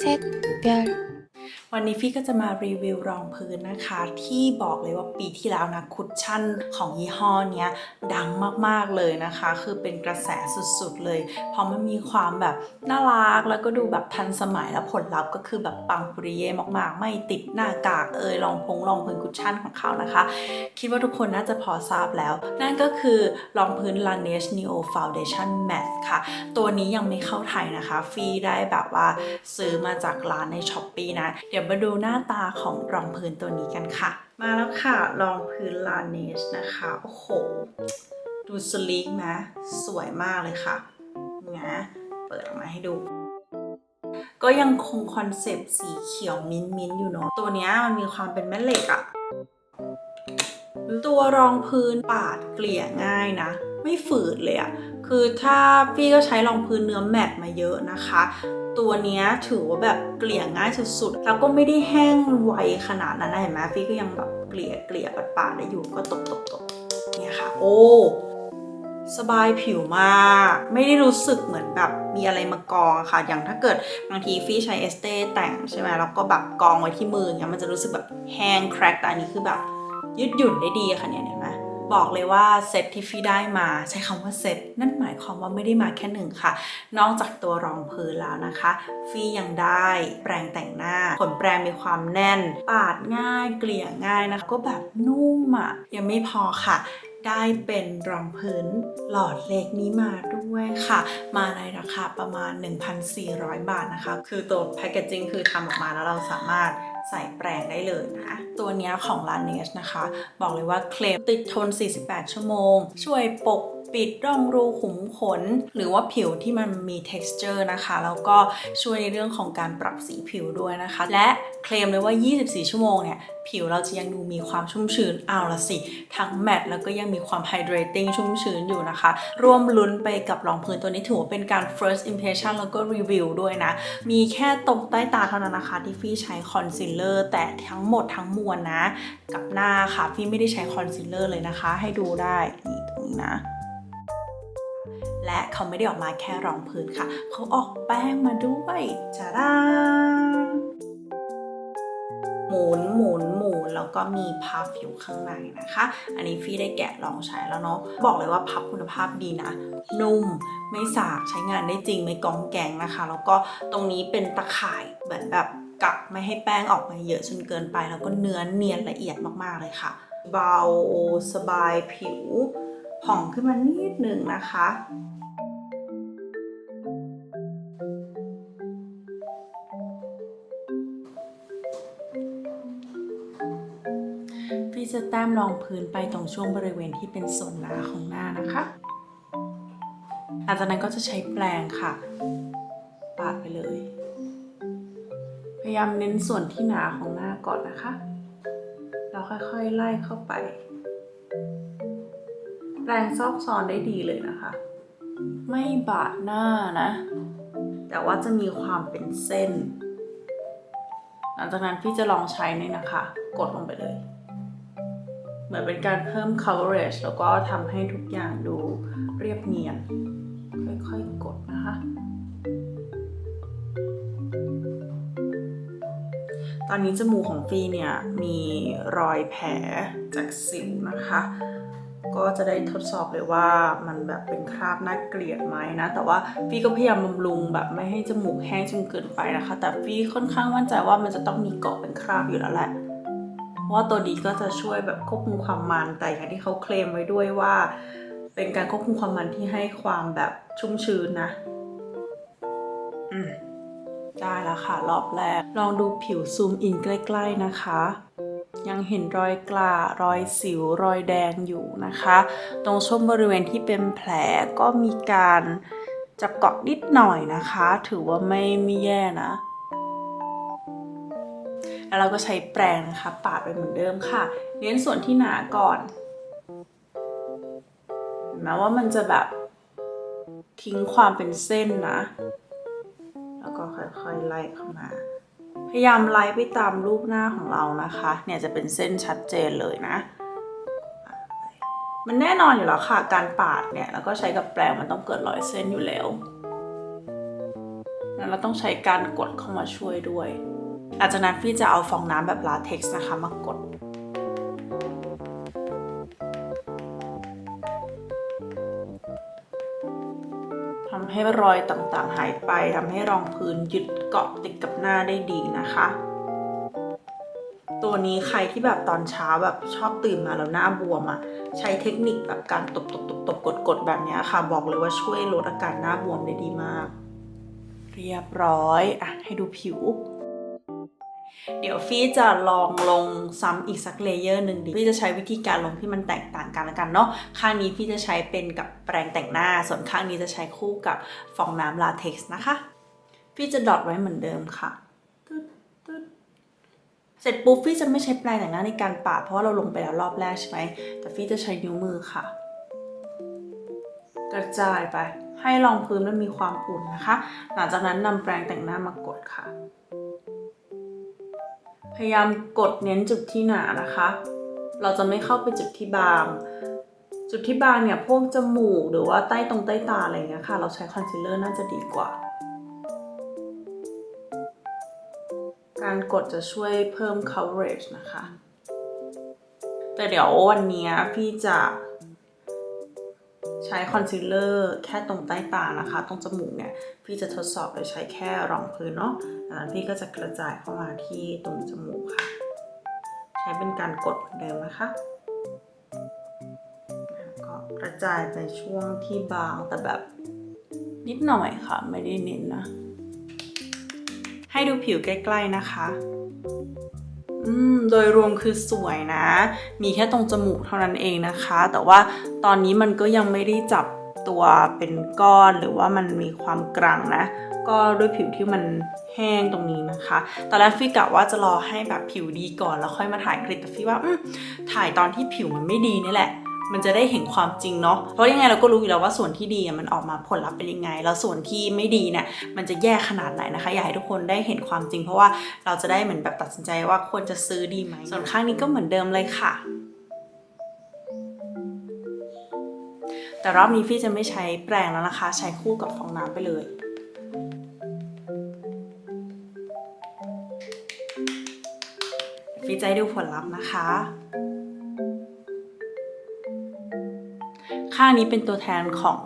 샛별. วันนี้ฟี่ก็จะมารีวิวรองพื้นนะคะ ที่บอกเลยว่าปีที่แล้วนะคุชชั่นของยี่ห้อนี้ดังมากๆเลยนะคะ คือเป็นกระแสสุดๆเลย เพราะมันมีความแบบน่ารักแล้วก็ดูแบบทันสมัยแล้วผลลัพธ์ก็คือแบบปังปริเย่มากๆ ไม่ติดหน้ากากเอยรองพงรองพื้นคุชชั่นของเขานะคะ คิดว่าทุกคนน่าจะพอทราบแล้ว นั่นก็คือรองพื้น Laneige Neo Foundation Matte ค่ะ ตัวนี้ยังไม่เข้าไทยนะคะฟรีได้แบบว่าซื้อมาจากร้านใน s h อ p e e นะเดี๋ยวมาดูหน้าตาของรองพื้นตัวนี้กันค่ะ มาแล้วค่ะ รองพื้น Laneige นะคะ โอ้โห ดูสลีกนะ สวยมากเลยค่ะนะเปิดออกมาให้ดู ก็ยังคงคอนเซปต์สีเขียวมิ้นท์มิ้นท์อยู่เนาะ ตัวนี้มันมีความเป็นแม่เหล็กอะตัวรองพื้นปาดเกลี่ยง่ายนะ ไม่ฝืดเลยอะคือถ้าพี่ก็ใช้รองพื้นเนื้อแมตต์มาเยอะนะคะ ตัวเนี้ยถือว่าแบบเกลี่ยง่ายสุดๆ แล้วก็ไม่ได้แห้งไวขนาดนั้นนะเห็นไหมพี่ก็ยังแบบเกลี่ยเกลี่ยปาดได้อยู่ก็ตบตบตบเนี่ยค่ะ โอ้ สบายผิวมาก ไม่ได้รู้สึกเหมือนแบบมีอะไรมากองค่ะ อย่างถ้าเกิดบางทีฟี่ใช้เอสเต้แต่งใช่ไหมแล้วก็แบบกองไว้ที่มืออย่างเงี้ยมันจะรู้สึกแบบแห้งแครกแต่อันนี้คือแบบยืดหยุ่นได้ดีค่ะเนี่ยเห็นไหม บอกเลยว่าเซตที่ฟี่ได้มาใช้คำว่าเซตนั่นหมายความว่าไม่ได้มาแค่หนึ่งค่ะ นอกจากตัวรองพื้นแล้วนะคะ ฟี่ยังได้แปรงแต่งหน้า ขนแปรงมีความแน่น ปาดง่ายเกลี่ยง่ายนะคะก็แบบนุ่มอะ่ะยังไม่พอค่ะได้เป็นรองพื้นหลอดเล็กนี้มาด้วยค่ะ มาในราคาประมาณ 1,400 บาทนะคะ คือตัวแพคเกจจิ้งคือทำออกมาแล้วเราสามารถ ใส่แปรงได้เลยนะ ตัวนี้ของ l a n e s นะคะ บอกเลยว่าเคลมติดทน 48 ชั่วโมง ช่วยปก ปิดร่องรูขุมขน หรือว่าผิวที่มันมี texture นะคะ แล้วก็ช่วยในเรื่องของการปรับสีผิวด้วยนะคะ และเคลมเลยว่า 24 ชั่วโมงเนี่ย ผิวเราจะยังดูมีความชุ่มชื้นเอาละสิ ทั้งแมตต์แล้วก็ยังมีความ hydrating ชุ่มชื้นอยู่นะคะ ร่วมลุ้นไปกับรองพื้นตัวนี้ถือว่าเป็นการ first impression แล้วก็รีวิวด้วยนะ มีแค่ตรงใต้ตาเท่านั้นนะคะ ที่ฟี่ใช้คอนซีลเลอร์แต่ทั้งหมดทั้งมวลนะ กับหน้าค่ะ ฟี่ไม่ได้ใช้คอนซีลเลอร์เลยนะคะ ให้ดูได้นี่ตรงนี้นะ และเขาไม่ได้ออกมาแค่รองพื้นค่ะ เขาออกแป้งมาด้วยจ้าดาหมุนหมุนหมุนแล้วก็มีพับอยู่ข้างในนะคะ อันนี้ฟี่ได้แกะลองใช้แล้วเนาะบอกเลยว่าพับคุณภาพดีนะ นุ่มไม่สากใช้งานได้จริงไม่กองแกงนะคะ แล้วก็ตรงนี้เป็นตะข่ายเหมือนแบบกักไม่ให้แป้งออกมาเยอะจนเกินไป แล้วก็เนื้อเนียนละเอียดมากๆเลยค่ะ เบาสบายผิว ผ่องขึ้นมานิดหนึ่งนะคะ พี่จะแต้มรองพื้นไปตรงช่วงบริเวณที่เป็นส่วนหนาของหน้านะคะหลังจากนั้นก็จะใช้แปรงค่ะ ปาดไปเลย พยายามเน้นส่วนที่หนาของหน้าก่อนนะคะ แล้วค่อยๆ ไล่เข้าไป แปรงซอกซอนได้ดีเลยนะคะ ไม่บาดหน้านะ แต่ว่าจะมีความเป็นเส้น หลังจากนั้นพี่จะลองใช้นี่นะคะ กดลงไปเลย เหมือนเป็นการเพิ่ม coverage แล้วก็ทำให้ทุกอย่างดูเรียบเนียน ค่อยๆ กดนะคะตอนนี้จมูกของฟีเนี่ยมีรอยแผลจากสิวนะคะ ก็จะได้ทดสอบเลยว่ามันแบบเป็นคราบน่าเกลียดไหมนะ แต่ว่าฟี่ก็พยายามบำรุงแบบไม่ให้จมูกแห้งจนเกินไปนะคะ แต่ฟี่ค่อนข้างมั่นใจว่ามันจะต้องมีเกาะเป็นคราบอยู่แล้วแหละเพราะว่าตัวนี้ก็จะช่วยแบบควบคุมความมันแต่อย่างที่เขาเคลมไว้ด้วยว่า เป็นการควบคุมความมันที่ให้ความแบบชุ่มชื้นนะ อืมได้แล้วค่ะ รอบแรก ลองดูผิวซูมอินใกล้ ๆนะคะ ยังเห็นรอยกลารอยสิวรอยแดงอยู่นะคะ ตรงช่วงบริเวณที่เป็นแผลก็มีการจับเกาะนิดหน่อยนะคะ ถือว่าไม่ไม่แย่นะ แล้วเราก็ใช้แปรงนะคะ ปาดไปเหมือนเดิมค่ะ เน้นส่วนที่หนาก่อนเห็นไหมว่ามันจะแบบทิ้งความเป็นเส้นนะ แล้วก็ค่อยๆไล่เข้ามา พยายามไล่ไปตามรูปหน้าของเรานะคะ เนี่ยจะเป็นเส้นชัดเจนเลยนะ มันแน่นอนอยู่แล้วค่ะ การปาดเนี่ยแล้วก็ใช้กับแปรงมันต้องเกิดรอยเส้นอยู่แล้วแล้วเราต้องใช้การกดเข้ามาช่วยด้วย หลังจากนั้นพี่จะเอาฟองน้ำแบบลาเท็กซ์นะคะมากด ทำให้รอยต่างๆหายไปทำให้รองพื้นยึดเกาะติดกับหน้าได้ดีนะคะ ตัวนี้ใครที่แบบตอนเช้าแบบชอบตื่นมาแล้วหน้าบวมอะ่ะใช้เทคนิคแบบการตบตบตบตบกดกดแบบเนี้ยค่ะ บอกเลยว่าช่วยลดอาการหน้าบวมได้ดีมาก เรียบร้อยอะให้ดูผิว เดี๋ยวฟี่จะลองลงซ้ำอีกสักเลเยอร์หนึ่งดีฟี่จะใช้วิธีการลงที่มันแตกต่างกันล้วกันเนาะข้างนี้พี่จะใช้เป็นกับแปรงแต่งหน้า ส่วนข้างนี้จะใช้คู่กับฟองน้ำลาเท็กซ์นะคะพี่จะดอทไว้เหมือนเดิมค่ะเสร็จปุ๊บฟี่จะไม่ใช้แปรงแต่งหน้าในการปาดเพราะว่าเราลงไปแล้วรอบแรกใช่ไหมแต่ฟี่จะใช้นิ้วมือค่ะ กระจายไปให้รองพื้นมันมีความอุ่นนะคะ หลังจากนั้นนำแปรงแต่งหน้ามากดค่ะ ยายามกดเน้นจุดที่หนานะคะ เราจะไม่เข้าไปจุดที่บาง จุดที่บางเนี่ยพวกจมูกหรือว่าใต้ตรงใต้ตาอะไรเงี้ยค่ะ เราใช้คอนซีลเลอร์น่าจะดีกว่า การกดจะช่วยเพิ่ม coverage นะคะ แต่เดี๋ยววันนี้พี่จะ ใช้คอนซีลเลอร์แค่ตรงใต้ตานะคะ ตรงจมูกเนี่ย พี่จะทดสอบโดยใช้แค่รองพื้นเนาะจากนั้นพี่ก็จะกระจายเข้ามาที่ตรงจมูกค่ะ ใช้เป็นการกดเหมือนเดิมนะคะก็กระจายไปช่วงที่บางแต่แบบนิดหน่อยค่ะ ไม่ได้เน้นนะ ให้ดูผิวใกล้ ๆนะคะ โดยรวมคือสวยนะ มีแค่ตรงจมูกเท่านั้นเองนะคะ แต่ว่าตอนนี้มันก็ยังไม่ได้จับตัวเป็นก้อนหรือว่ามันมีความกรังนะ ก็ด้วยผิวที่มันแห้งตรงนี้นะคะ ตอนแรกฟี่กะว่าจะรอให้แบบผิวดีก่อนแล้วค่อยมาถ่ายคลิปแต่ฟี่ว่าอืมถ่ายตอนที่ผิวมันไม่ดีนี่แหละ มันจะได้เห็นความจริงเนาะเพราะยังไงเราก็รู้อยู่แล้วว่าส่วนที่ดีมันออกมาผลลัพธ์เป็นยังไง แล้วส่วนที่ไม่ดีเนี่ยมันจะแย่ขนาดไหนนะคะอยากให้ทุกคนได้เห็นความจริง เพราะว่าเราจะได้เหมือนแบบตัดสินใจว่าควรจะซื้อดีไหมส่วนข้างนี้ก็เหมือนเดิมเลยค่ะแต่รอบนี้พี่จะไม่ใช้แปรงแล้วนะคะ ใช้คู่กับฟองน้ำไปเลย พี่จะให้ดูผลลัพธ์นะคะ ข้างนี้เป็นตัวแทนของ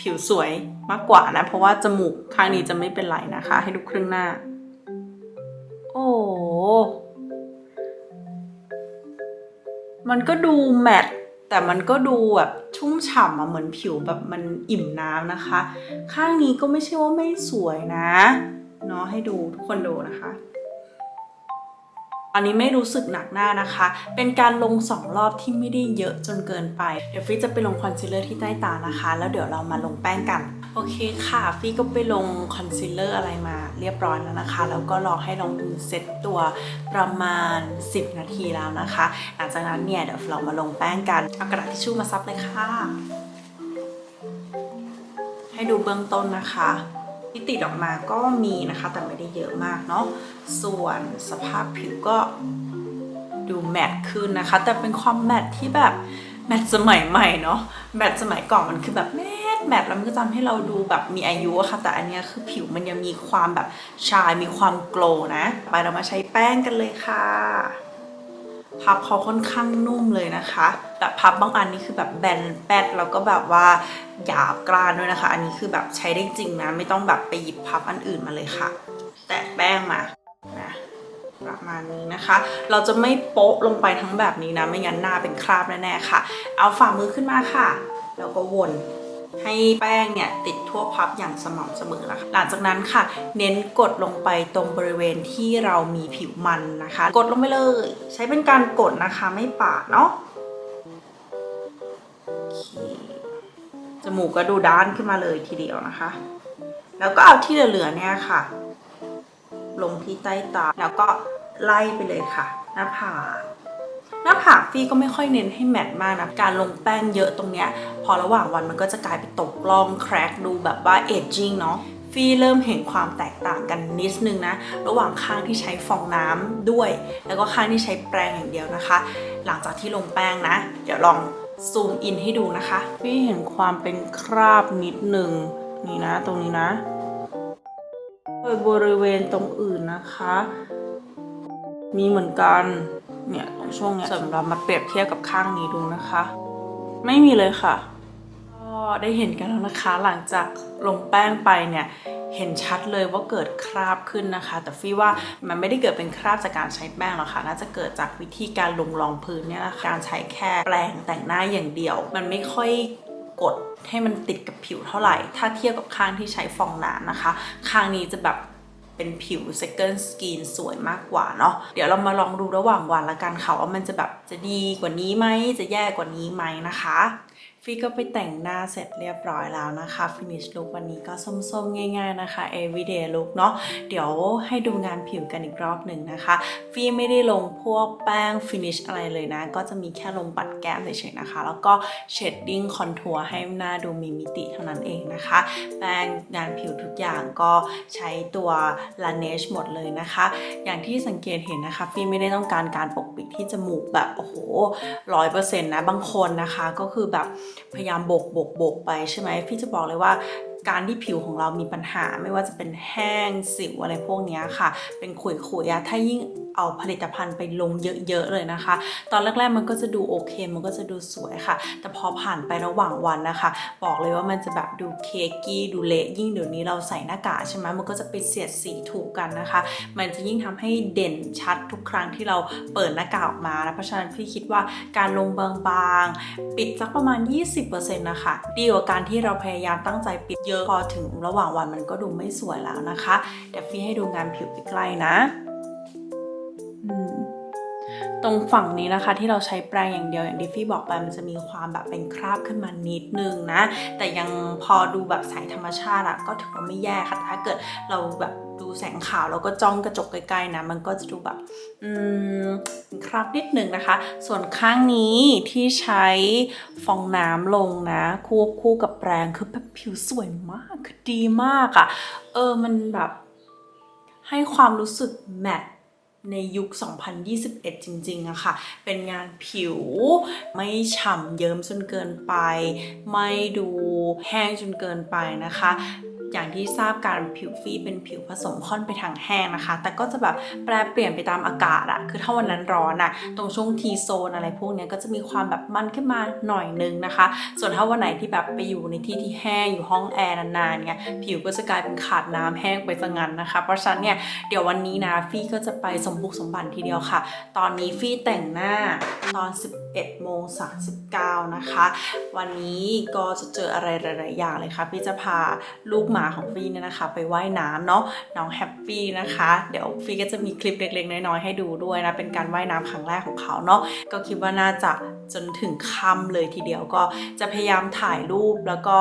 ผิวสวยมากกว่านะ เพราะว่าจมูกข้างนี้จะไม่เป็นไรนะคะ ให้ดูครึ่งหน้า โอ้มันก็ดูแมตต์แต่มันก็ดูแบบชุ่มฉ่ำอะเหมือนผิวแบบมันอิ่มน้ำนะคะ ข้างนี้ก็ไม่ใช่ว่าไม่สวยนะ เนาะให้ดูทุกคนดูนะคะ อันนี้ไม่รู้สึกหนักหน้านะคะ เป็นการลงสองรอบที่ไม่ได้เยอะจนเกินไป เดี๋ยวฟี่จะไปลงคอนซีลเลอร์ที่ใต้ตานะคะ แล้วเดี๋ยวเรามาลงแป้งกัน โอเคค่ะ ฟี่ก็ไปลงคอนซีลเลอร์อะไรมาเรียบร้อยแล้วนะคะ แล้วก็รอให้ลองดูเซ็ตตัวประมาณ 10 นาทีแล้วนะคะ หลังจากนั้นเนี่ยเดี๋ยวเรามาลงแป้งกัน เอากระดาษทิชชู่มาซับเลยค่ะ ให้ดูเบื้องต้นนะคะ ที่ติดออกมาก็มีนะคะ แต่ไม่ได้เยอะมากเนาะส่วนสภาพผิวก็ดูแมตต์ขึ้นนะคะ แต่เป็นความแมตต์ที่แบบแมตต์สมัยใหม่เนาะแมตต์สมัยก่อนมันคือแบบแมตต์แมตต์แล้วมันก็ทำให้เราดูแบบมีอายุอะค่ะ แต่อันเนี้ยคือผิวมันยังมีความแบบชายมีความโกล์นะ ไปเรามาใช้แป้งกันเลยค่ะ พับเขาค่อนข้างนุ่มเลยนะคะแต่พับบางอันนี่คือแบบแบนแปดแล้วก็แบบว่าหยาบกร้านด้วยนะคะ อันนี้คือแบบใช้ได้จริงนะ ไม่ต้องแบบไปหยิบพับอันอื่นมาเลยค่ะ แตะแป้งมานะประมาณนี้นะคะ เราจะไม่โป๊ะลงไปทั้งแบบนี้นะ ไม่งั้นหน้าเป็นคราบแน่ๆค่ะ เอาฝ่ามือขึ้นมาค่ะ แล้วก็วน ให้แป้งเนี่ยติดทั่วพับอย่างสม่ำเสมอนะคะหลังจากนั้นค่ะ เน้นกดลงไปตรงบริเวณที่เรามีผิวมันนะคะ กดลงไปเลย ใช้เป็นการกดนะคะไม่ปาดเนาะจมูกก็ดูด้านขึ้นมาเลยทีเดียวนะคะ แล้วก็เอาที่เหลือๆเนี่ยค่ะ ลงที่ใต้ตาแล้วก็ไล่ไปเลยค่ะ หน้าผาก น้าผากฟี่ก็ไม่ค่อยเน้นให้แมตต์มากนะการลงแป้งเยอะตรงเนี้ยพอระหว่างวันมันก็จะกลายเป็นตกล่องแครกดูแบบว่าเอจจิ้งเนาะฟี่เริ่มเห็นความแตกต่างกันนิดนึงนะ ระหว่างข้างที่ใช้ฟองน้ำด้วย แล้วก็ข้างที่ใช้แปรงอย่างเดียวนะคะ หลังจากที่ลงแป้งนะ เดี๋ยวลองซูมอินให้ดูนะคะ ฟี่เห็นความเป็นคราบนิดนึงนี่นะ ตรงนี้นะโดยบริเวณตรงอื่นนะคะ มีเหมือนกัน เนี่ยตรงช่วงเนี้ยสำหรับมาเปรียบเทียบกับข้างนี้ดูนะคะ ไม่มีเลยค่ะก็ได้เห็นกันแล้วนะคะ หลังจากลงแป้งไปเนี่ยเห็นชัดเลยว่าเกิดคราบขึ้นนะคะ แต่ฟี่ว่ามันไม่ได้เกิดเป็นคราบจากการใช้แป้งหรอกค่ะน่าจะเกิดจากวิธีการลงรองพื้นเนี่ยนะคะการใช้แค่แปรงแต่งหน้าอย่างเดียว มันไม่ค่อยกดให้มันติดกับผิวเท่าไหร่ ถ้าเทียบกับข้างที่ใช้ฟองน้ำนะคะ ข้างนี้จะแบบ เป็นผิว second skin สวยมากกว่าเนาะเดี๋ยวเรามาลองดูระหว่างวันละกันค่ะว่ามันจะแบบจะดีกว่านี้ไหมจะแย่กว่านี้ไหมนะคะ ฟี่ก็ไปแต่งหน้าเสร็จเรียบร้อยแล้วนะคะ finish look วันนี้ก็ส้มๆ ง่าย ๆนะคะ everyday look เนาะเดี๋ยวให้ดูงานผิวกันอีกรอบหนึ่งนะคะฟี่ไม่ได้ลงพวกแป้ง finish อะไรเลยนะ ก็จะมีแค่ลงปัดแก้มเฉยๆนะคะ แล้วก็ shading contour ให้หน้าดูมีมิติเท่านั้นเองนะคะ แป้งงานผิวทุกอย่างก็ใช้ตัว Laneige หมดเลยนะคะ อย่างที่สังเกตเห็นนะคะฟี่ไม่ได้ต้องการการปกปิดที่จมูกแบบโอ้โหร้อยเปอร์เซ็นต์นะบางคนนะคะก็คือแบบพยายามโบกโบกโบกไปใช่ไหมพี่จะบอกเลยว่าการที่ผิวของเรามีปัญหาไม่ว่าจะเป็นแห้งสิวอะไรพวกนี้ค่ะ เป็นขุยๆถ้ายิ่ง เอาผลิตภัณฑ์ไปลงเยอะๆเลยนะคะ ตอนแรกๆมันก็จะดูโอเค มันก็จะดูสวยค่ะ แต่พอผ่านไประหว่างวันนะคะ บอกเลยว่ามันจะแบบดูเคกกี้ดูเละยิ่งเดี๋ยวนี้เราใส่หน้ากากใช่ไหมมันก็จะไปเสียดสีถูกกันนะคะ มันจะยิ่งทำให้เด่นชัดทุกครั้งที่เราเปิดหน้ากากออกมานะเพราะฉะนั้นพี่คิดว่าการลงบางๆ ปิดสักประมาณ 20%นะคะดีกว่าการที่เราพยายามตั้งใจปิดเยอะพอถึงระหว่างวันมันก็ดูไม่สวยแล้วนะคะเดี๋ยวพี่ให้ดูงานผิวใกล้ๆนะ ตรงฝั่งนี้นะคะที่เราใช้แปรงอย่างเดียวอย่างที่ฟี่บอกไปมันจะมีความแบบเป็นคราบขึ้นมานิดนึงนะ แต่ยังพอดูแบบใสธรรมชาติอะก็ถือว่าไม่แย่ค่ะแต่ถ้าเกิดเราแบบดูแสงขาวแล้วก็จ้องกระจกใกล้ๆนะ มันก็จะดูแบบอืมคราบนิดนึงนะคะ ส่วนข้างนี้ที่ใช้ฟองน้ำลงนะควบคู่กับแปรงคือแบบผิวสวยมากคือดีมากอะเออมันแบบให้ความรู้สึกแมตต์ ในยุค 2021 จริงๆอะค่ะ เป็นงานผิวไม่ฉ่ำเยิ้มจนเกินไป ไม่ดูแห้งจนเกินไปนะคะ อย่างที่ทราบการผิวฟีเป็นผิวผสมค่อนไปทางแห้งนะคะ แต่ก็จะแบบแปรเปลี่ยนไปตามอากาศอะคือถ้าวันนั้นร้อนอะตรงช่วงทีโซนอะไรพวกเนี้ยก็จะมีความแบบมันขึ้นมาหน่อยนึงนะคะ ส่วนถ้าวันไหนที่แบบไปอยู่ในที่ที่แห้งอยู่ห้องแอร์นานๆเนี่ยผิวก็จะกลายเป็นขาดน้ำแห้งไปซะงั้นนะคะ เพราะฉะนั้นเนี่ยเดี๋ยววันนี้นะฟี่ก็จะไปสมบุกสมบันทีเดียวค่ะ ตอนนี้ฟี่แต่งหน้าตอน 11โมง39นะคะ วันนี้ก็จะเจออะไรหลายๆอย่างเลยค่ะพี่จะพาลูกหมาของฟี่เนี่ยนะคะ ไปว่ายน้ำเนาะน้องแฮปปี้นะคะ เดี๋ยวฟี่ก็จะมีคลิปเล็กๆน้อยๆให้ดูด้วยนะเป็นการว่ายน้ำครั้งแรกของเขาเนาะก็คิดว่าน่าจะ จนถึงค่ำเลยทีเดียวก็จะพยายามถ่ายรูปแล้วก็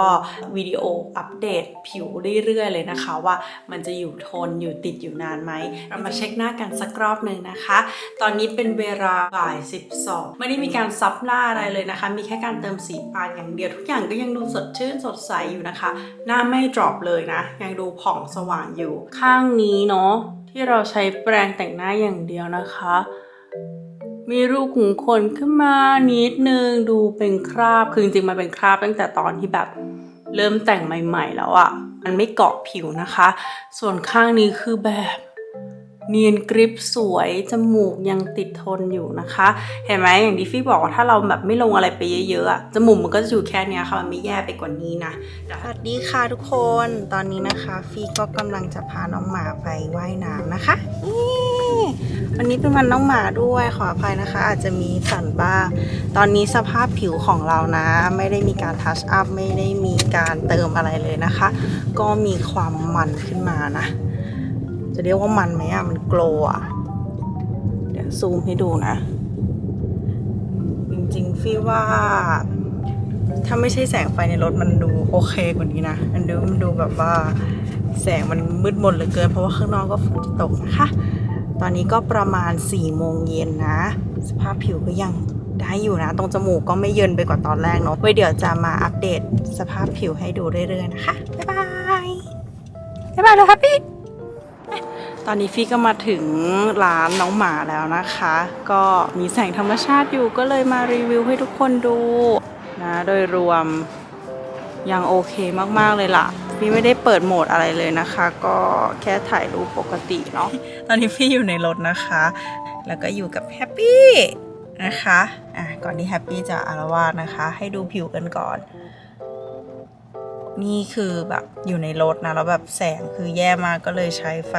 วิดีโออัปเดตผิวเรื่อยๆ เลยนะคะ ว่ามันจะอยู่ทนอยู่ติดอยู่นานไหมเรามาเช็คหน้ากันสักรอบหนึ่งนะคะ ตอนนี้เป็นเวลาบ่าย 12 ไม่ได้มีการซับหน้าอะไรเลยนะคะ มีแค่การเติมสีปากอย่างเดียวทุกอย่างก็ยังดูสดชื่นสดใสอยู่นะคะ หน้าไม่ดรอปเลยนะ ยังดูผ่องสว่างอยู่ ข้างนี้เนาะที่เราใช้แปรงแต่งหน้าอย่างเดียวนะคะ มีรูขุมขนขึ้นมานิดนึงดูเป็นคราบคือจริงๆมันเป็นคราบตั้งแต่ตอนที่แบบเริ่มแต่งใหม่ ๆ แล้วอะ่ะ มันไม่เกาะผิวนะคะ ส่วนข้างนี้คือแบบ เนียนกริบสวย จมูกยังติดทนอยู่นะคะ เห็นไหมอย่างที่ฟี่บอกว่าถ้าเราแบบไม่ลงอะไรไปเยอะๆอะจมูกมันก็จะอยู่แค่เนี้ยค่ะ มันไม่แย่ไปกว่านี้นะสวัสดีค่ะทุกคนตอนนี้นะคะ ฟี่ก็กำลังจะพาน้องหมาไปว่ายน้ำนะคะวันนี้เป็นวันน้องหมาด้วยขออภัยนะคะ อาจจะมีสั่นบ้าง ตอนนี้สภาพผิวของเรานะ ไม่ได้มีการทัชอัพไม่ได้มีการเติมอะไรเลยนะคะ ก็มีความมันขึ้นมานะ จะเรียกว่ามันไหมอะ มันโกลว์อะเดี๋ยวซูมให้ดูนะ จริงๆฟี่ว่า ถ้าไม่ใช่แสงไฟในรถมันดูโอเคกว่านี้นะ มันดูมันดูแบบว่า แสงมันมืดมนเหลือเกิน เพราะว่าข้างนอกก็ฝนจะตกนะคะ ตอนนี้ก็ประมาณ4ี่โมงเย็นนะ สภาพผิวก็ยังได้อยู่นะ ตรงจมูกก็ไม่เยินไปกว่าตอนแรกเนาะไว้เดี๋ยวจะมาอัปเดตสภาพผิวให้ดูเรื่อยๆนะคะ บ๊ายบาย บ๊ายบายเลยครับพี่ ตอนนี้ฟี่ก็มาถึงร้านน้องหมาแล้วนะคะ ก็มีแสงธรรมชาติอยู่ก็เลยมารีวิวให้ทุกคนดูนะโดยรวมยังโอเคมากๆเลยล่ะพี่ไม่ได้เปิดโหมดอะไรเลยนะคะ ก็แค่ถ่ายรูปปกติเนาะตอนนี้พี่อยู่ในรถนะคะ แล้วก็อยู่กับแฮปปี้นะคะอะก่อนที่แฮปปี้จะอารวาสนะคะ ให้ดูผิวกันก่อน นี่คือแบบอยู่ในรถนะ แล้วแบบแสงคือแย่มากก็เลยใช้ไฟ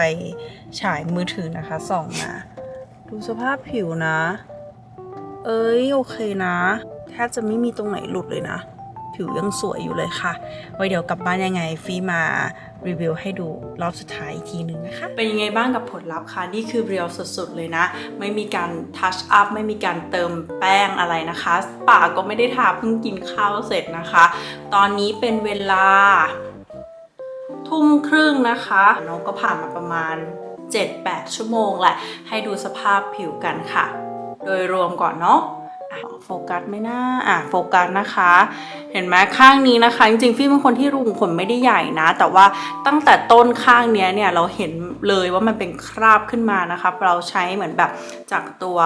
ฉายมือถือนะคะส่องมาดูสภาพผิวนะ เอ้ย โอเคนะแทบจะไม่มีตรงไหนหลุดเลยนะ ผิวยังสวยอยู่เลยค่ะ ไว้เดี๋ยวกลับบ้านยังไงฟีมารีวิวให้ดูรอบสุดท้ายอีกทีหนึ่งนะคะ เป็นยังไงบ้างกับผลลัพธ์คะนี่คือเรียวสุดๆเลยนะ ไม่มีการทัชอัพไม่มีการเติมแป้งอะไรนะคะ ปากก็ไม่ได้ทาเพิ่งกินข้าวเสร็จนะคะ ตอนนี้เป็นเวลา ทุ่มครึ่งนะคะน้องก็ผ่านมาประมาณ 7-8 ชั่วโมงแหละ ให้ดูสภาพผิวกันค่ะ โดยรวมก่อนเนาะ โฟกัสไหม่น่าอะโฟกัสนะคะ เห็นไหมข้างนี้นะคะ จริงๆฟี่เป็นคนที่รูขุมขนไม่ได้ใหญ่นะ แต่ว่าตั้งแต่ต้นข้างเนี้ยเนี่ยเราเห็นเลยว่ามันเป็นคราบขึ้นมานะคะเราใช้เหมือนแบบจากตัว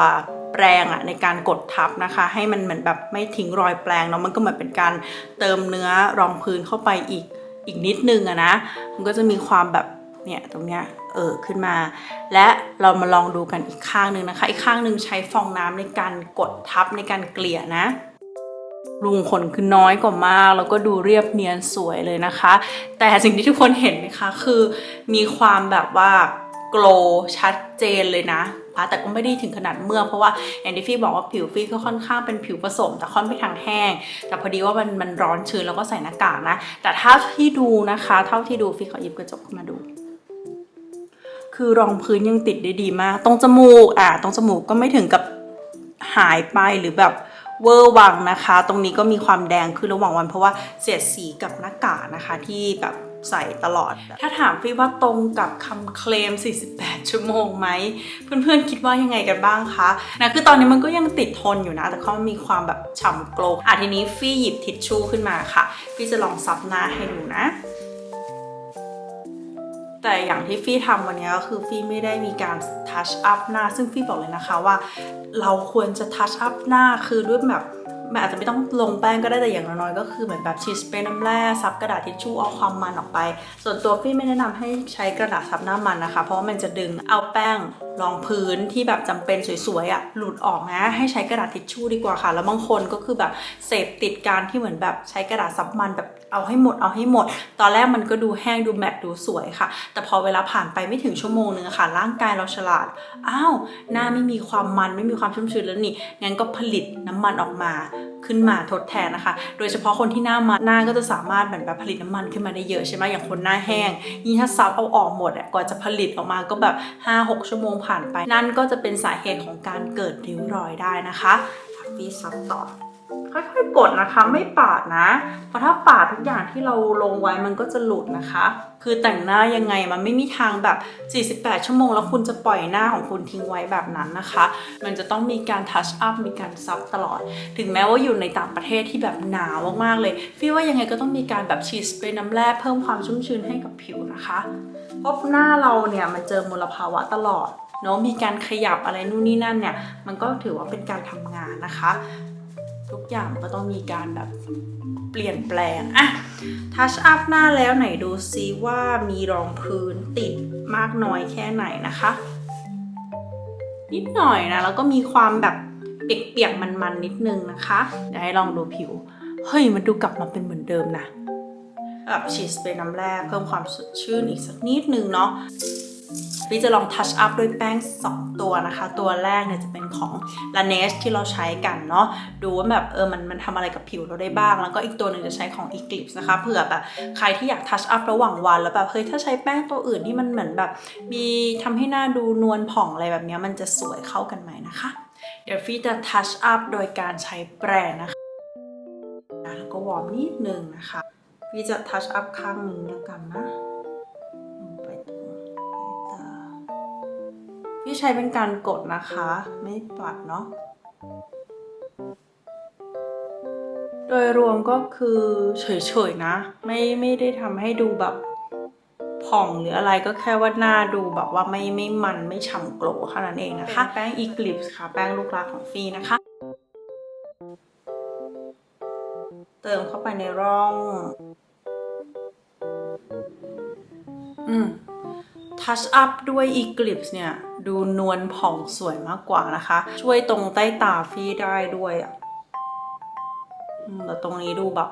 แปรงอะในการกดทับนะคะ ให้มันเหมือนแบบไม่ทิ้งรอยแปรงเนาะมันก็เหมือนเป็นการเติมเนื้อรองพื้นเข้าไปอีกอีกนิดนึงอะนะ มันก็จะมีความแบบเนี่ยตรงเนี้ย เออขึ้นมา และเรามาลองดูกันอีกข้างหนึ่งนะคะ อีกข้างหนึ่งใช้ฟองน้ำในการกดทับในการเกลี่ยนะรูขุมขนคือน้อยกว่ามาก แล้วก็ดูเรียบเนียนสวยเลยนะคะ แต่สิ่งที่ทุกคนเห็นไหมคะคือมีความแบบว่าโกลชัดเจนเลยนะแต่ก็ไม่ได้ถึงขนาดเมื่อเพราะว่าอย่างที่ฟี่บอกว่าผิวฟี่ก็ค่อนข้างเป็นผิวผสม แต่ค่อนไปทางแห้ง แต่พอดีว่ามันมันร้อนชื้นแล้วก็ใส่หน้ากากนะ แต่ถ้าที่ดูนะคะ เท่าที่ดูฟี่ขอหยิบกระจกมาดู คือรองพื้นยังติดได้ดีมาก ตรงจมูกอะตรงจมูกก็ไม่ถึงกับหายไปหรือแบบเวอร์วังนะคะ ตรงนี้ก็มีความแดงขึ้นระหว่างวัน เพราะว่าเสียดสีกับหน้ากากนะคะที่แบบใส่ตลอด ถ้าถามฟี่ว่าตรงกับคำเคลม 48 ชั่วโมงไหม เพื่อนๆ คิดว่ายังไงกันบ้างคะ นะ คือตอนนี้มันก็ยังติดทนอยู่นะ แต่เขามีความแบบฉ่ำโกลอะทีนี้ฟี่หยิบทิชชู่ขึ้นมาค่ะ ฟี่จะลองซับหน้าให้ดูนะ แต่อย่างที่ฟี่ทำวันนี้ก็คือฟี่ไม่ได้มีการทัชอัพหน้า ซึ่งฟี่บอกเลยนะคะว่า เราควรจะทัชอัพหน้าคือด้วยแบบ มันอาจจะไม่ต้องลงแป้งก็ได้แต่อย่างน้อยๆก็คือเหมือนแบบฉีดสเปรย์น้ำแร่ซับกระดาษทิชชู่เอาความมันออกไป ส่วนตัวฟี่ไม่แนะนำให้ใช้กระดาษซับหน้ามันนะคะ เพราะว่ามันจะดึงเอาแป้งรองพื้นที่แบบจำเป็นสวยๆอะ่ะหลุดออกนะ ให้ใช้กระดาษทิชชู่ดีกว่าค่ะ แล้วบางคนก็คือแบบเสพติดการที่เหมือนแบบใช้กระดาษซับมันแบบเอาให้หมดเอาให้หมด ตอนแรกมันก็ดูแห้งดูแมตต์ดูสวยค่ะ แต่พอเวลาผ่านไปไม่ถึงชั่วโมงนึงค่ะ ร่างกายเราฉลาด อ้าว หน้าไม่มีความมันไม่มีความชุ่มชื้นแล้วนี่ งั้นก็ผลิตน้ำมันออกมาขึ้นมาทดแทนนะคะ โดยเฉพาะคนที่หน้ามันหน้าก็จะสามารถเหมือนแบบผลิตน้ำมันขึ้นมาได้เยอะใช่ไหมอย่างคนหน้าแห้งยิ่งถ้าซับเอาออกหมดอะกว่าจะผลิตออกมาก็แบบ 5-6 ชั่วโมงผ่านไป นั่นก็จะเป็นสาเหตุของการเกิดริ้วรอยได้นะคะฟีซับต่อ ค่อยๆกดนะคะ ไม่ปาดนะ เพราะถ้าปาดทุกอย่างที่เราลงไว้มันก็จะหลุดนะคะ คือแต่งหน้ายังไงมันไม่มีทางแบบ 48 ชั่วโมง แล้วคุณจะปล่อยหน้าของคุณทิ้งไว้แบบนั้นนะคะ มันจะต้องมีการทัชอัพมีการซับตลอด ถึงแม้ว่าอยู่ในต่างประเทศที่แบบหนาวมากๆเลยพี่ว่ายังไงก็ต้องมีการแบบฉีดสเปรย์น้ำแร่เพิ่มความชุ่มชื้นให้กับผิวนะคะเพราะหน้าเราเนี่ยมันเจอมลภาวะตลอดเนาะมีการขยับอะไรนู่นนี่นั่นเนี่ย มันก็ถือว่าเป็นการทำงานนะคะ ทุกอย่างก็ต้องมีการแบบเปลี่ยนแปลงอะทัชอัพหน้าแล้วไหนดูซิว่ามีรองพื้นติดมากน้อยแค่ไหนนะคะ นิดหน่อยนะ แล้วก็มีความแบบเปียกๆมันๆนิดนึงนะคะเดี๋ยวให้ลองดูผิว เฮ้ย มันดูกลับมาเป็นเหมือนเดิมนะแบบฉีดสเปรย์น้ำแร่เพิ่มความสดชื่นอีกสักนิดนึงเนาะ พี่จะลองทัชอัพด้วยแป้ง 2 ตัวนะคะ ตัวแรกเนี่ยจะเป็นของ Laneige ที่เราใช้กันเนาะดูว่าแบบเออมันมันทำอะไรกับผิวเราได้บ้าง แล้วก็อีกตัวหนึ่งจะใช้ของ Eclipse นะคะเผื่อแบบใครที่อยากทัชอัพระหว่างวันแล้วแบบเฮ้ยถ้าใช้แป้งตัวอื่นที่มันเหมือนแบบ มีทำให้หน้าดูนวลผ่องอะไรแบบนี้มันจะสวยเข้ากันไหมนะคะ เดี๋ยวฟี่จะทัชอัพโดยการใช้แปรงนะคะแล้วก็วอร์มนิดนึงนะคะพี่จะทัชอัพข้างนึงแล้วกันนะ พี่ใช้เป็นการกดนะคะ ไม่ปัดเนาะโดยรวมก็คือเฉยๆนะ ไม่ไม่ได้ทำให้ดูแบบผ่องหรืออะไรก็แค่ว่าหน้าดูแบบว่าไม่ไม่มันไม่ฉ่ำโกลว์แค่นั้นเองนะคะแป้ง Eclipse ค่ะ แป้งลูกรักของฟีนะคะ เติมเข้าไปในร่อง อืม ทัชอัพด้วย Eclipse เนี่ย ดูนวลผ่องสวยมากกว่านะคะ ช่วยตรงใต้ตาฟี่ได้ด้วยอะแต่ตรงนี้ดูแบบ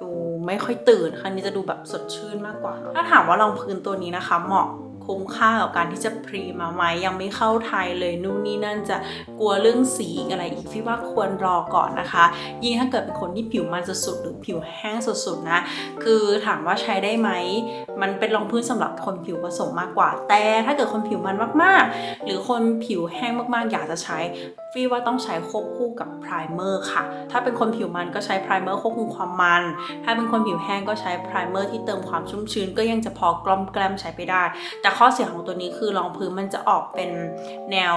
ดูไม่ค่อยตื่น ครั้งนี้จะดูแบบสดชื่นมากกว่า ถ้าถามว่ารองพื้นตัวนี้นะคะ เหมาะ คุ้มค่ากับการที่จะพรีมาไหมยังไม่เข้าไทยเลยนู่นนี่นั่นจะกลัวเรื่องสีอะไรอีกพี่ว่าควรรอก่อนนะคะ ยิ่งถ้าเกิดเป็นคนที่ผิวมันสุดๆหรือผิวแห้งสุดๆนะ คือถามว่าใช้ได้ไหม มันเป็นรองพื้นสำหรับคนผิวผสมมากกว่า แต่ถ้าเกิดคนผิวมันมากๆ หรือคนผิวแห้งมากๆ อยากจะใช้ฟี่ว่าต้องใช้ควบคู่กับไพรเมอร์ค่ะ ถ้าเป็นคนผิวมันก็ใช้ไพรเมอร์ควบคุมความมัน ถ้าเป็นคนผิวแห้งก็ใช้ไพรเมอร์ที่เติมความชุ่มชื้นก็ยังจะพอกล่อมแกล้มใช้ไปได้ แต่ข้อเสียของตัวนี้คือรองพื้นมันจะออกเป็นแนว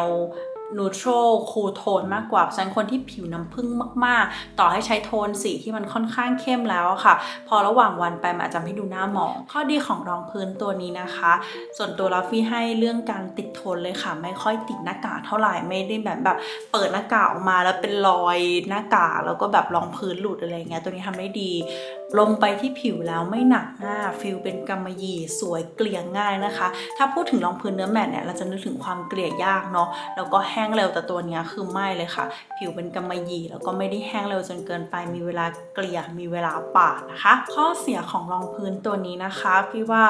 neutral cool tone มากกว่าฉะนั้นคนที่ผิวน้ำผึ้งมาก ๆ ต่อให้ใช้โทนสีที่มันค่อนข้างเข้มแล้วค่ะ พอระหว่างวันไปมันอาจจะไม่ดูหน้าหมอง ข้อดีของรองพื้นตัวนี้นะคะ ส่วนตัวลาฟี่ให้เรื่องการติดทนเลยค่ะ ไม่ค่อยติดหน้ากากเท่าไหร่ไม่ได้แบบแบบเปิดหน้ากากออกมาแล้วเป็นรอยหน้ากากแล้วก็แบบรองพื้นหลุดอะไรเงี้ยตัวนี้ทำได้ดี ลงไปที่ผิวแล้วไม่หนักหน้าฟิลเป็นกำมะหยี่สวยเกลี่ยง่ายนะคะ ถ้าพูดถึงรองพื้นเนื้อแมตต์เนี่ยเราจะนึกถึงความเกลี่ยยากเนาะแล้วก็แห้งเร็วแต่ตัวเนี้ยคือไม่เลยค่ะ ผิวเป็นกำมะหยี่แล้วก็ไม่ได้แห้งเร็วจนเกินไปมีเวลาเกลี่ยมีเวลาปาดนะคะ ข้อเสียของรองพื้นตัวนี้นะคะพี่ว่า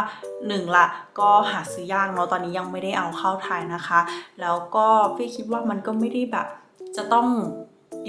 หนึ่งละก็หาซื้อยากเนาะตอนนี้ยังไม่ได้เอาเข้าไทยนะคะ แล้วก็พี่คิดว่ามันก็ไม่ได้แบบจะต้อง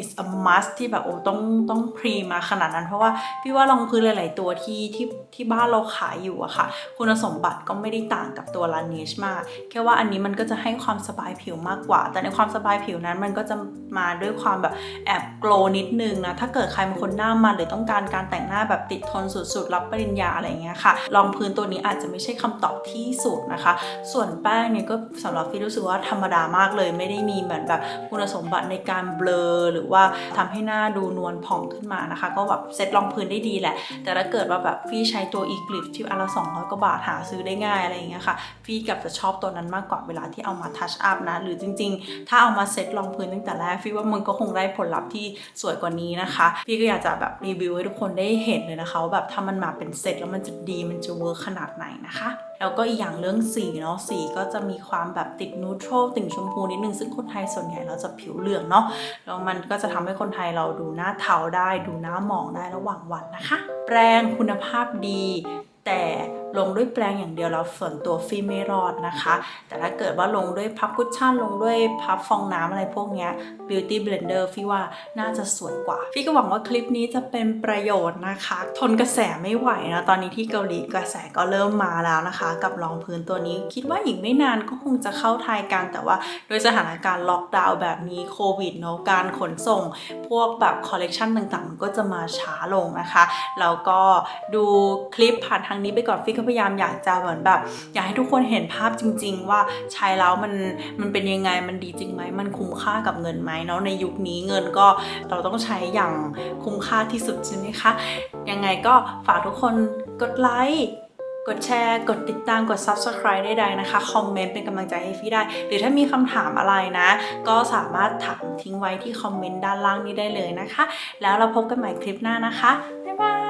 is a must ที่แบบโอ้ต้องต้องพรีมาขนาดนั้น เพราะว่าพี่ว่ารองพื้นหลาย ๆ ตัวที่ที่ที่บ้านเราขายอยู่อะค่ะ คุณสมบัติก็ไม่ได้ต่างกับตัว Laneige มาก แค่ว่าอันนี้มันก็จะให้ความสบายผิวมากกว่า แต่ในความสบายผิวนั้นมันก็จะมาด้วยความแบบแอบโกลนิดนึงนะถ้าเกิดใครเป็นคนหน้ามันหรือต้องการการแต่งหน้าแบบติดทนสุด ๆ รับปริญญาอะไรอย่างเงี้ยค่ะรองพื้นตัวนี้อาจจะไม่ใช่คำตอบที่สุดนะคะ ส่วนแป้งเนี่ยก็สำหรับพี่รู้สึกว่าธรรมดามากเลย ไม่ได้มีเหมือนแบบคุณสมบัติในการเบลอหรือว่าทำให้หน้าดูนวลผ่องขึ้นมานะคะ ก็แบบเซ็ตรองพื้นได้ดีแหละ แต่ถ้าเกิดว่าแบบพี่ใช้ตัว e g l i p ที่อันละ200กว่าบาทหาซื้อได้ง่ายอะไรอย่างเงี้ยค่ะพี่กับจะชอบตัวนั้นมากกว่าเวลาที่เอามาทัชอัพนะ หรือจริง ๆ ถ้าเอามาเซ็ตรองพื้นตั้งแต่แรกพี่ว่ามันก็คงได้ผลลัพธ์ที่สวยกว่านี้นะคะ พี่ก็อยากจะแบบรีวิวให้ทุกคนได้เห็นเลยนะคะว่าแบบถ้ามันมาเป็นเซ็ตแล้วมันจะดีมันจะเวิร์คขนาดไหนนะคะ แล้วก็อีกอย่างเรื่องสีเนาะสีก็จะมีความแบบติดนูโตรติ่งชมพูนิดนึงซึ่งคนไทยส่วนใหญ่เราจะผิวเหลืองเนาะแล้วมันก็จะทำให้คนไทยเราดูหน้าเทาได้ ดูหน้าหมองได้ระหว่างวันนะคะ แปรงคุณภาพดีแต่ ลงด้วยแปรงอย่างเดียวแล้วส่วนตัวฟิล์มไม่รอดนะคะ แต่ถ้าเกิดว่าลงด้วยพับคุชชั่นลงด้วยพับฟองน้ำอะไรพวกนี้ Beauty Blender ฟี่ว่าน่าจะสวยกว่า ฟี่ก็หวังว่าคลิปนี้จะเป็นประโยชน์นะคะ ทนกระแสไม่ไหวนะตอนนี้ที่เกาหลีกระแสก็เริ่มมาแล้วนะคะ กับรองพื้นตัวนี้ คิดว่าอีกไม่นานก็คงจะเข้าไทยกัน แต่ว่าโดยสถานการณ์ล็อกดาวน์แบบนี้โควิดเนาะการขนส่ง พวกแบบคอลเลกชันต่างๆ มันก็จะมาช้าลงนะคะแล้วก็ดูคลิปผ่านทางนี้ไปก่อนฟี่ก็พยายามอยากจะเหมือนแบบ อยากให้ทุกคนเห็นภาพจริง ๆ ว่าใช้แล้วมันมันเป็นยังไงมันดีจริงไหมมันคุ้มค่ากับเงินไหมเนาะในยุคนี้เงินก็เราต้องใช้อย่างคุ้มค่าที่สุดใช่ไหมคะยังไงก็ฝากทุกคนกดไลค์กดแชร์ กดติดตาม กด subscribe ได้ๆนะคะ คอมเมนต์เป็นกำลังใจให้ฟี่ได้ หรือถ้ามีคำถามอะไรนะ ก็สามารถถามทิ้งไว้ที่คอมเมนต์ด้านล่างนี้ได้เลยนะคะ แล้วเราพบกันใหม่คลิปหน้านะคะ บ๊ายบาย